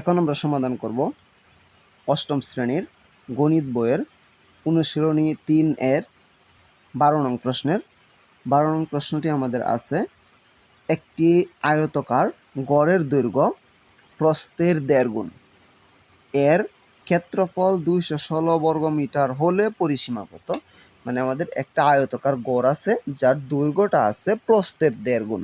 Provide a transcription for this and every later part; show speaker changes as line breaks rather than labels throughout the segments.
এখন আমরা সমাধান করব অষ্টম শ্রেণির গণিত বইয়ের অনুশীলনী তিন এর বারো নং প্রশ্নের। বারো নং প্রশ্নটি আমাদের আছে, একটি আয়তকার গড়ের দৈর্ঘ্য প্রস্থের দেড় গুণ। এর ক্ষেত্রফল দুইশো ষোলো বর্গ মিটার হলে পরিসীমা কত? মানে আমাদের একটা আয়তকার গড় আছে, যার দৈর্ঘ্যটা আছে প্রস্থের দেড় গুণ।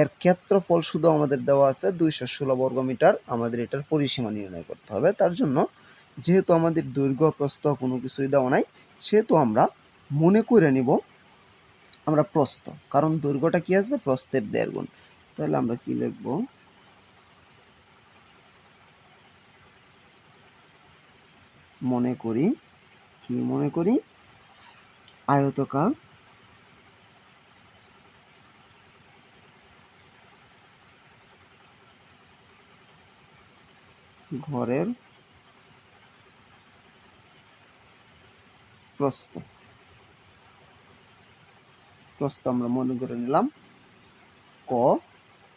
এর ক্ষেত্রফল শুধু আমাদের দেওয়া আছে দুইশো ষোলো বর্গ মিটার। আমাদের এটার পরিসীমা নির্ণয় করতে হবে। তার জন্য যেহেতু আমাদের দৈর্ঘ্য, প্রস্থ কোনো কিছুই দেওয়া নাই, সেহেতু আমরা মনে করে নিব আমরা প্রস্থ। কারণ দৈর্ঘ্যটা কি আছে? প্রস্থের দেড় গুণ। তাহলে আমরা কি লিখব? মনে করি, কি মনে করি? আয়তকার ঘরের প্রস্থ। প্রস্থ আমরা মনে করে নিলাম ক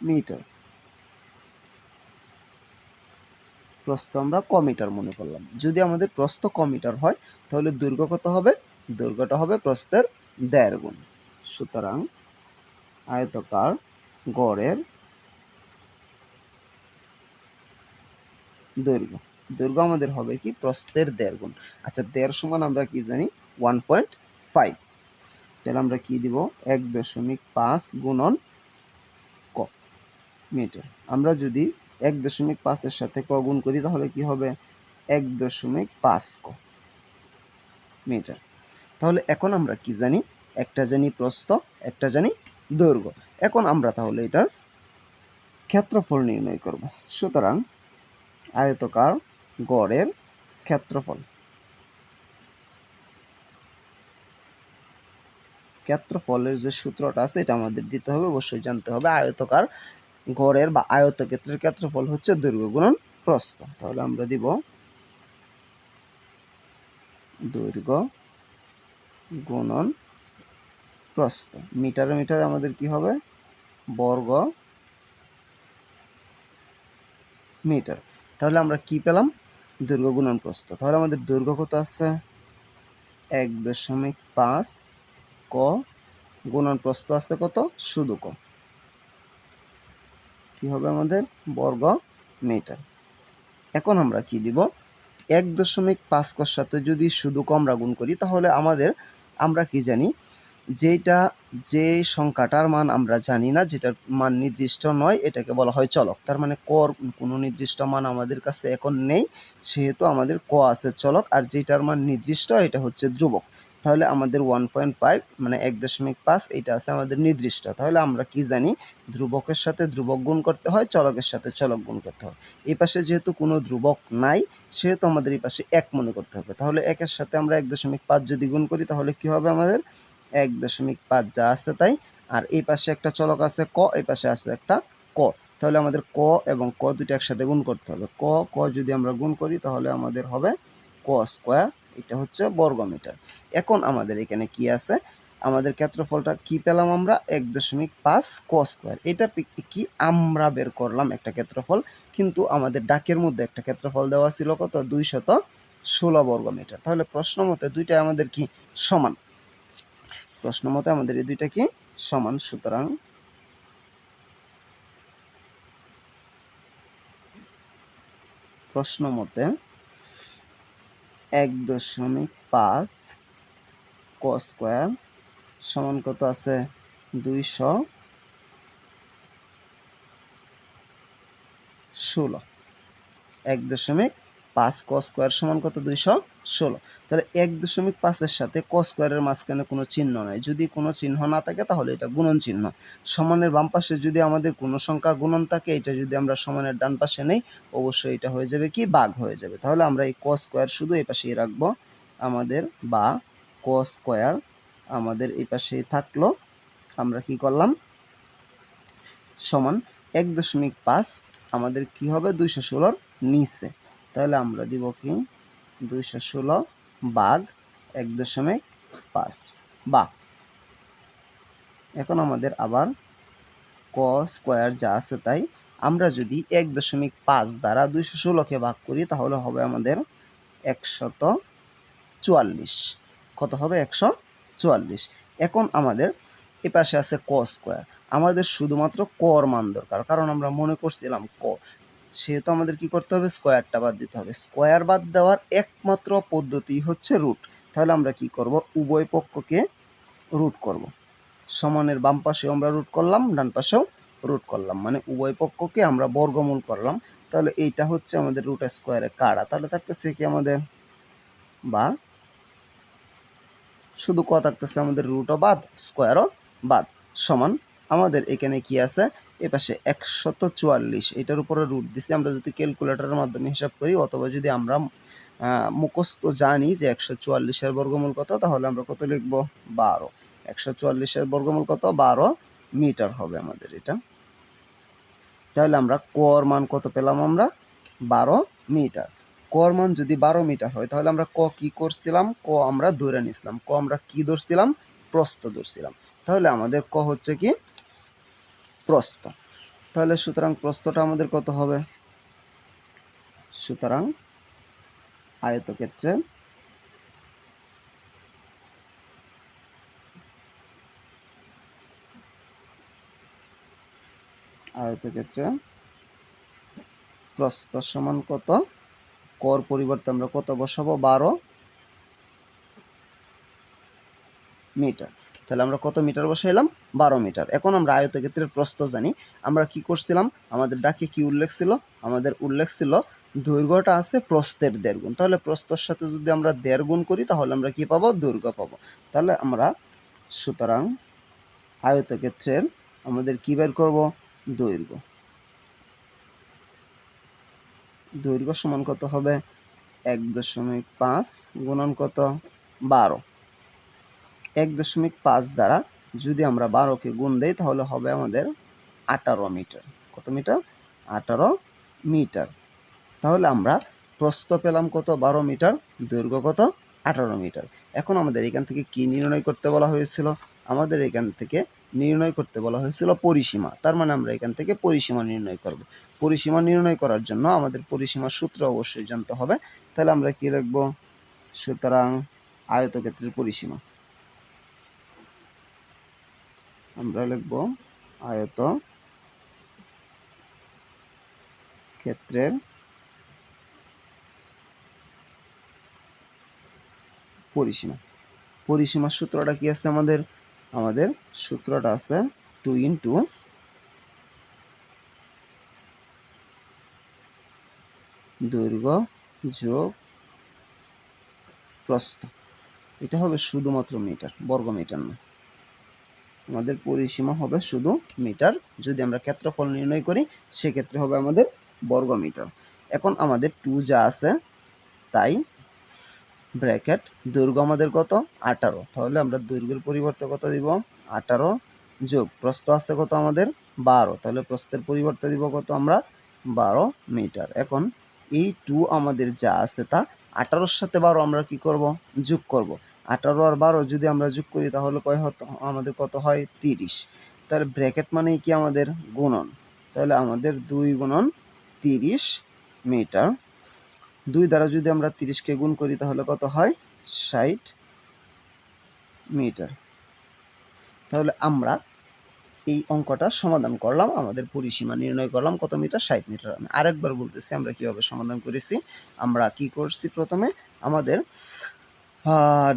মিটার। প্রস্থ আমরা ক মিটার মনে করলাম। যদি আমাদের প্রস্থ ক মিটার হয়, তাহলে দৈর্ঘ্য কত হবে? দৈর্ঘ্যটা হবে প্রস্থের দেড় গুণ। সুতরাং আয়তকার গড়ের দৈর্ঘ্য। দৈর্ঘ্য আমাদের হবে কি? প্রস্থের দেড় গুণ আচ্ছা দেড় সমান আমরা কি জানি? One point five. তাহলে আমরা কি দিব? এক দশমিক পাঁচ গুণন ক মিটার। আমরা যদি এক দশমিক পাঁচের সাথে ক গুণ করি, তাহলে কি হবে? এক দশমিক পাঁচ ক মিটার। তাহলে এখন আমরা কি জানি? একটা জানি প্রস্থ, একটা জানি দৈর্ঘ্য। এখন আমরা তাহলে এটার ক্ষেত্রফল নির্ণয় করব। সুতরাং আয়তকার গড়ের ক্ষেত্রফল। ক্ষেত্রফলের যে সূত্রটা আছে, এটা আমাদের দিতে হবে, অবশ্যই জানতে হবে। আয়তকার গড়ের বা আয়তক্ষেত্রের ক্ষেত্রফল হচ্ছে দৈর্ঘ্য গুণন প্রস্থ। তাহলে আমরা দিব দৈর্ঘ্য গুণন প্রস্থ। মিটারে মিটারে আমাদের কি হবে? বর্গ মিটার। তাহলে আমরা কি পেলাম? দৈর্ঘ্য গুণন প্রস্থ। তাহলে আমাদের দৈর্ঘ্য কত আছে? এক দশমিক পাঁচ ক গুণন প্রস্থ আছে কত? শুধু ক কি হবে আমাদের? বর্গ মিটার। এখন আমরা কি দিব? এক দশমিক পাঁচ কর সাথে যদি শুধু ক আমরা গুণ করি, তাহলে আমাদের আমরা কি জানি? যেটা যে সংখ্যাটার মান আমরা জানি না, যেটার মান নির্দিষ্ট নয়, এটাকে বলা হয় চলক। তার মানে কর কোনো নির্দিষ্ট মান আমাদের কাছে এখন নেই, সেহেতু আমাদের ক আছে চলক, আর যেটার মান নির্দিষ্ট, এটা হচ্ছে ধ্রুবক। তাহলে আমাদের ওয়ান পয়েন্ট ফাইভ মানে এক দশমিক পাঁচ, এটা আছে আমাদের নির্দিষ্ট। তাহলে আমরা কি জানি, ধ্রুবকের সাথে ধ্রুবক গুণ করতে হয়, চলকের সাথে চলক গুণ করতে হয়। এই পাশে যেহেতু কোনো ধ্রুবক নাই, সেহেতু আমাদের এই পাশে এক মনে করতে হবে। তাহলে একের সাথে আমরা এক দশমিক পাঁচ যদি গুণ করি, তাহলে কি হবে আমাদের? এক দশমিক পাঁচ যা আছে তাই। আর এই পাশে একটা চলক আছে ক, এই পাশে আছে একটা ক। তাহলে আমাদের ক এবং ক দুটো একসাথে গুণ করতে হবে। ক ক যদি আমরা গুণ করি তাহলে আমাদের হবে ক স্কোয়ার, এটা হচ্ছে বর্গ মিটার এখন আমাদের এখানে কি আছে? আমাদের ক্ষেত্রফলটা কি পেলাম আমরা? এক দশমিক পাঁচ ক স্কোয়ার। এটা কি? আমরা বের করলাম একটা ক্ষেত্রফল, কিন্তু আমাদের ডাকের মধ্যে একটা ক্ষেত্রফল দেওয়া ছিল কত? দুইশত ষোলো বর্গ মিটার তাহলে প্রশ্ন মতে দুইটা আমাদের কি? সমান। প্রশ্ন মতে আমাদের এই দুইটা কি সমান? সুতরাং প্রশ্ন মতে এক দশমিক পাঁচ ক স্কোয়ার সমান কত আছে? দুইশো ষোলো। এক দশমিক পাঁচ ক স্কোয়ার সমান কত? দুইশো ষোলো। তাহলে এক দশমিক পাঁচের সাথে ক স্কোয়ারের মাঝখানে কোনো চিহ্ন নাই। যদি কোনো চিহ্ন না থাকে, তাহলে এটা গুণন চিহ্ন। সমানের বাম পাশে যদি আমাদের কোনো সংখ্যা গুণন থাকে, এটা যদি আমরা সমানের ডান পাশে নেই, অবশ্যই এটা হয়ে যাবে কি? বাঘ হয়ে যাবে। তাহলে আমরা এই ক স্কোয়ার শুধু এই পাশেই রাখব। আমাদের বা ক স্কোয়ার আমাদের এই পাশেই থাকল। আমরা কি করলাম? সমান এক দশমিক পাঁচ আমাদের কি হবে? দুইশো ষোলোর নিচে। তাহলে আমরা দিব কি? দুইশো ষোলো বাঘ এক দশমিক পাঁচ বা এখন আমাদের আবার ক স্কোয়ার যা আছে তাই আমরা যদি এক দশমিক পাঁচ দ্বারা দুইশো ষোলোকে ভাগ করি, তাহলে হবে আমাদের একশত চুয়াল্লিশ। কত হবে? একশো চুয়াল্লিশ। এখন আমাদের এ পাশে আছে ক স্কোয়ার। আমাদের শুধুমাত্র কর মান দরকার, কারণ আমরা মনে করছিলাম ক। সেহেতু আমাদের কি করতে হবে? স্কোয়ারটা বাদ দিতে হবে। স্কোয়ার বাদ দেওয়ার একমাত্র পদ্ধতি হচ্ছে রুট। তাহলে আমরা কি করব? উভয় পক্ষকে রুট করব। সমানের বাম পাশেও আমরা রুট করলাম, ডান পাশেও রুট করলাম। মানে উভয় পক্ষকে আমরা বর্গমূল করলাম। তাহলে এইটা হচ্ছে আমাদের রুট স্কোয়ারে কাড়া। তাহলে থাকতেছে কি আমাদের বা? শুধু ক থাকতেছে আমাদের রুটও বাদ স্কোয়ারও বাদ। সমান আমাদের এখানে কি আছে? এ পাশে একশত চুয়াল্লিশ। এটার উপরে রুট দিছি। আমরা যদি ক্যালকুলেটরের মাধ্যমে হিসাব করি, অথবা যদি আমরা মুখস্থ জানি যে একশো চুয়াল্লিশের বর্গমূল কত, তাহলে আমরা কত লিখব? বারো। একশো চুয়াল্লিশের বর্গমূল কত? বারো মিটার হবে আমাদের এটা। তাহলে আমরা কর মান কত পেলাম আমরা? বারো মিটার। কর মান যদি বারো মিটার হয়, তাহলে আমরা ক কি করছিলাম? ক আমরা ধরে নিছিলাম। ক আমরা কি ধরছিলাম? প্রস্থ ধরছিলাম। তাহলে আমাদের ক হচ্ছে কি? প্রস্থ। তাহলে সুতরাং প্রস্থটা আমাদের কত হবে? সুতরাং আয়তক্ষেত্রে আয়তক্ষেত্রে প্রস্থ সমান কত? কর পরিবর্তে আমরা কত বসাবো? বারো মিটার। তাহলে আমরা কত মিটার বসাইলাম? বারো মিটার। এখন আমরা আয়তক্ষেত্রের প্রস্থ জানি। আমরা কি করছিলাম? আমাদের ডাকে কি উল্লেখ ছিল? আমাদের উল্লেখ ছিল দৈর্ঘ্যটা আছে প্রস্থের দেড় গুণ তাহলে প্রস্থর সাথে যদি আমরা দেড় গুণ করি, তাহলে আমরা কি পাবো? দৈর্ঘ্য পাবো। তাহলে আমরা সুতরাং আয়তক্ষেত্রের আমাদের কি বের করব? দৈর্ঘ্য। দৈর্ঘ্য সমান কত হবে? এক দশমিক পাঁচ গুণন কত? বারো। এক দশমিক পাঁচ দ্বারা যদি আমরা বারোকে গুণ দেই, তাহলে হবে আমাদের আঠারো মিটার। কত মিটার? আঠারো মিটার। তাহলে আমরা প্রস্থ পেলাম কত? বারো মিটার। দৈর্ঘ্য কত? আঠারো মিটার। এখন আমাদের এখান থেকে কি নির্ণয় করতে বলা হয়েছিল? আমাদের এখান থেকে নির্ণয় করতে বলা হয়েছিল পরিসীমা। তার মানে আমরা এখান থেকে পরিসীমা নির্ণয় করব। পরিসীমা নির্ণয় করার জন্য আমাদের পরিসীমার সূত্র অবশ্যই জানতে হবে। তাহলে আমরা কি লিখব? সুতরাং আয়তক্ষেত্রের পরিসীমা। আমরা লিখব আয়ত ক্ষেত্রের পরিসীমা। পরিসীমার সূত্রটা কি আছে আমাদের? আমাদের সূত্রটা আছে টু ইন্টু দৈর্ঘ্য যোগ প্রস্থ। এটা হবে শুধুমাত্র মিটার বর্গ মিটার না আমাদের পরিসীমা হবে শুধু মিটার। যদি আমরা ক্ষেত্রফল নির্ণয় করি, সেক্ষেত্রে হবে আমাদের বর্গ মিটার এখন আমাদের টু যা আছে, তাই ব্র্যাকেট দৈর্ঘ্য আমাদের কত? আঠারো। তাহলে আমরা দৈর্ঘ্যের পরিবর্তে কত দিব? আঠারো যোগ প্রস্থ আছে কত আমাদের? বারো। তাহলে প্রস্থের পরিবর্তে দিব কত আমরা? বারো মিটার। এখন এই টু আমাদের যা আছে তা আঠারোর সাথে বারো আমরা কি করব? যোগ করব। আঠারো আর বারো যদি আমরা যোগ করি, তাহলে কয় হতো? আমাদের কত হয়? তিরিশ। তার ব্র্যাকেট মানেই কি আমাদের গুণন? তাহলে আমাদের দুই গুণন তিরিশ মিটার। দুই দ্বারা যদি আমরা তিরিশকে গুণ করি, তাহলে কত হয়? ষাট মিটার। তাহলে আমরা এই অঙ্কটা সমাধান করলাম, আমাদের পরিসীমা নির্ণয় করলাম, কত মিটার? ষাট মিটার। আমি আরেকবার বলতেছি আমরা কীভাবে সমাধান করেছি। আমরা কি করছি প্রথমে? আমাদের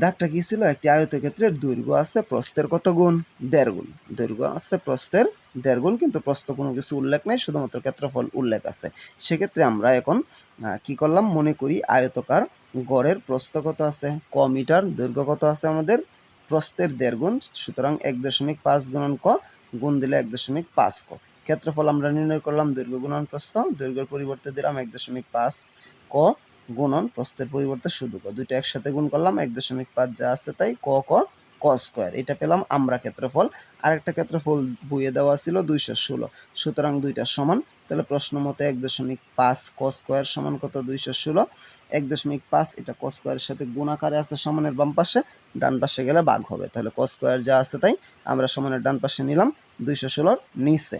ডাকটা কি ছিল? একটি আয়তক্ষেত্রের দৈর্ঘ্য আছে প্রস্থের কত গুণ? দেড় গুণ। দৈর্ঘ্য আছে প্রস্থের দেড় গুণ, কিন্তু প্রস্থ কোনো কিছু উল্লেখ নেই, শুধুমাত্র ক্ষেত্রফল উল্লেখ আছে। সেক্ষেত্রে আমরা এখন কি করলাম? মনে করি আয়তকার গড়ের প্রস্থ কত আছে? ক মিটার, দৈর্ঘ্য কত আছে আমাদের? প্রস্থের দেড় গুণ, সুতরাং এক দশমিক পাঁচ গুণন ক, গুণ দিলে এক দশমিক পাঁচ ক। ক্ষেত্রফল আমরা নির্ণয় করলাম দৈর্ঘ্য গুণন প্রস্থ, দৈর্ঘ্যের পরিবর্তে দিলাম এক দশমিক পাঁচ ক গুণন প্রস্থের পরিবর্তে শুধু ক। দুইটা একসাথে গুণ করলাম, এক দশমিক পাঁচ যা আছে তাই ক ক ক স্কোয়ার এটা পেলাম আমরা ক্ষেত্রফল। আরেকটা ক্ষেত্রফল বইয়ে দেওয়া ছিল দুইশো ষোলো। সুতরাং দুইটা সমান। তাহলে প্রশ্ন মতে এক দশমিক পাঁচ ক স্কোয়ার সমান কত? দুইশো ষোলো। এক দশমিক পাঁচ, এটা ক স্কোয়ারের সাথে গুণ আকারে আছে সমানের বাম পাশে। ডান পাশে গেলে বাঘ হবে। তাহলে ক স্কোয়ার যা আছে তাই আমরা সমানের ডান পাশে নিলাম দুইশো ষোলোর নিচে।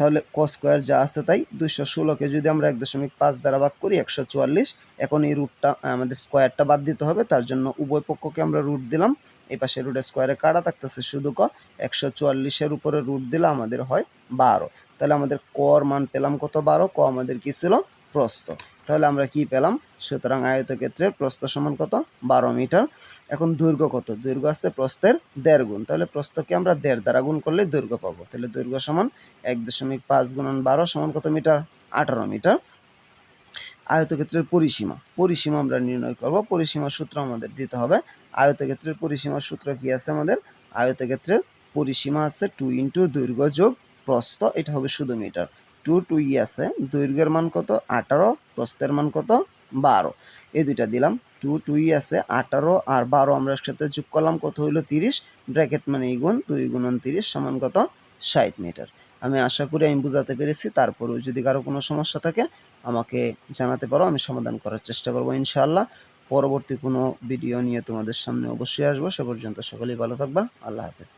তাহলে ক স্কোয়ার যা আছে তাই দুইশো ষোলোকে যদি আমরা এক দশমিক পাঁচ দ্বারা ভাগ করি একশো চুয়াল্লিশ, এখন এই রুটটা আমাদের স্কোয়ারটা বাদ দিতে হবে, তার জন্য উভয় পক্ষকে আমরা রুট দিলাম। এই পাশে রুটের স্কোয়ারে কাটা থাকতেছে শুধু ক, একশো চুয়াল্লিশের উপরে রুট দিলে আমাদের হয় বারো। তাহলে আমাদের কর মান পেলাম কত বারো? ক আমাদের কি ছিল? প্রস্থ। তাহলে আমরা কি পেলাম? সুতরাং আয়তক্ষেত্রের প্রস্থ সমান কত? বারো মিটার। এখন দৈর্ঘ্য কত? দৈর্ঘ্য আছে প্রস্থের দেড় গুণ। তাহলে প্রস্থকে আমরা দেড় দ্বারা গুণ করলে দৈর্ঘ্য পাবো। তাহলে দৈর্ঘ্য সমান এক দশমিক পাঁচ গুণন বারো সমান কত মিটার? আঠারো মিটার। আয়তক্ষেত্রের পরিসীমা। পরিসীমা আমরা নির্ণয় করব। পরিসীমার সূত্র আমাদের দিতে হবে। আয়তক্ষেত্রের পরিসীমার সূত্র কি আছে আমাদের? আয়তক্ষেত্রের পরিসীমা আছে টু ইন্টু দৈর্ঘ্য যোগ প্রস্থ। এটা হবে শুধু মিটার। টু টু ই আছে। দৈর্ঘ্যের মান কত? আঠারো, প্রস্থের মান কত? বারো। এই দুইটা দিলাম। টু টু ই আছে, আঠারো আর বারো আমরা একসাথে যোগ করলাম, কত হইল? তিরিশ। ব্র্যাকেট মানে গুণ, দুই গুণন তিরিশ সমান কত? ষাট মিটার। আমি আশা করি আমি বুঝাতে পেরেছি। তারপরেও যদি কারও কোনো সমস্যা থাকে, আমাকে জানাতে পারো, আমি সমাধান করার চেষ্টা করব ইনশাআল্লাহ। পরবর্তী কোনো ভিডিও নিয়ে তোমাদের সামনে অবশ্যই আসব। সে পর্যন্ত সকলেই ভালো থাকবা। আল্লাহ হাফেজ।